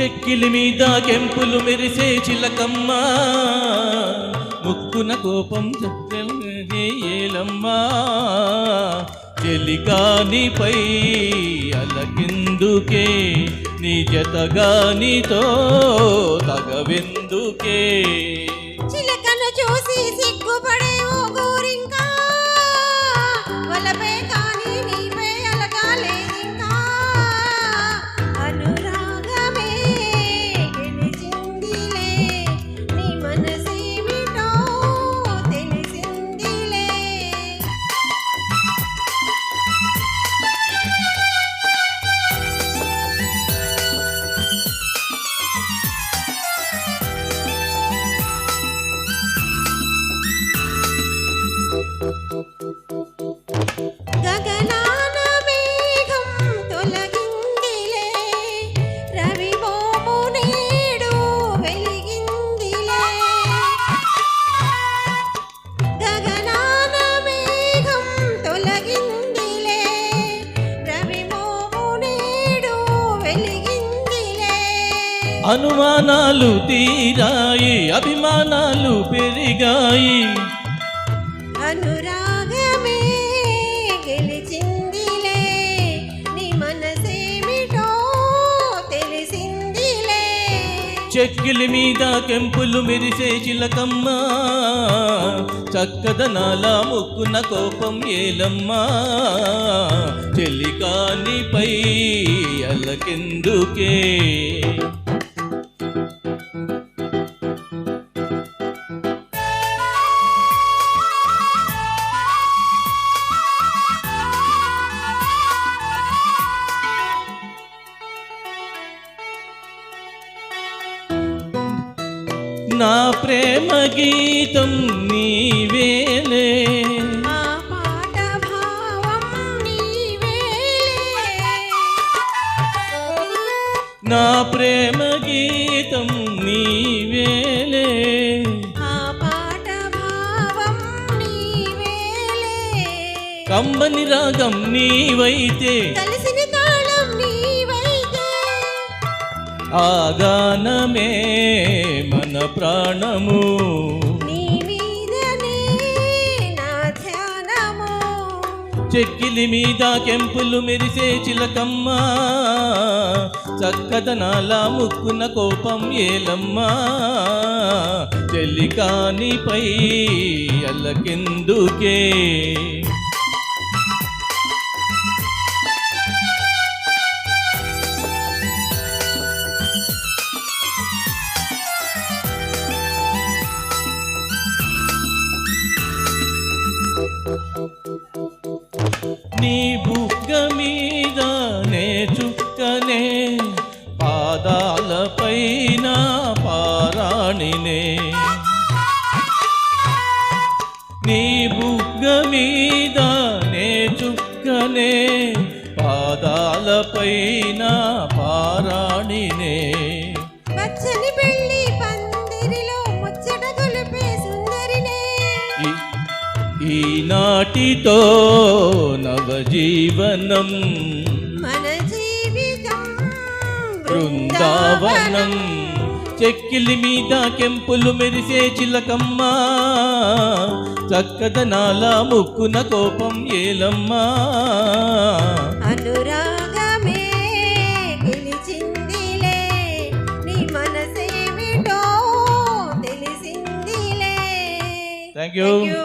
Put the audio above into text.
చెక్కిలి మీద కెంపులు మెరిసే చిలకమ్మ. ముక్కున కోపం ఏలమ్మా. చెలికానిపై అలకిందుకే? నీ జతగానితో తగవెందుకే? అనుమానాలు తీరాయి అభిమానాలు పెరిగాయి. అనురాగమే చెక్కిలి మీద కెంపులు మెరిసే చిలకమ్మ. చక్కదనాల ముక్కున కోపం ఏలమ్మా. చెలికానిపై అలకెందుకే? నా ప్రేమ గీతం నీవేలే నా ప్రేమ గీతం నీవేలే ఆ పాట భావం నీవేలే కంబని రాగం నీవైతే కలిసిన ఆ గానమే మన ప్రాణము. చెక్కిలి మీద కెంపులు మెరిసే చిలకమ్మ. చక్కదనాల ముక్కున కోపం ఏలమ్మా. చెల్లికానిపై అల్లకెందుకే నీ బుగ్గ మీద నే చుక్కనే పాదాలపైన పారాణినే. నీ బుగ్గ మీద నే చుక్కనే పాదాలపైన పారాణినే. ఈనాటితో నవజీవనం మన జీవితం బృందావనం. చెక్కిలి మీద కెంపులు మెరిసే చిలకమ్మ చక్కదనాల ముక్కున కోపం ఏలమ్మా. అనురాగమే గెలిచిందిలే నీ మనసేమిటో తెలిసిందిలే. Thank you Thank you.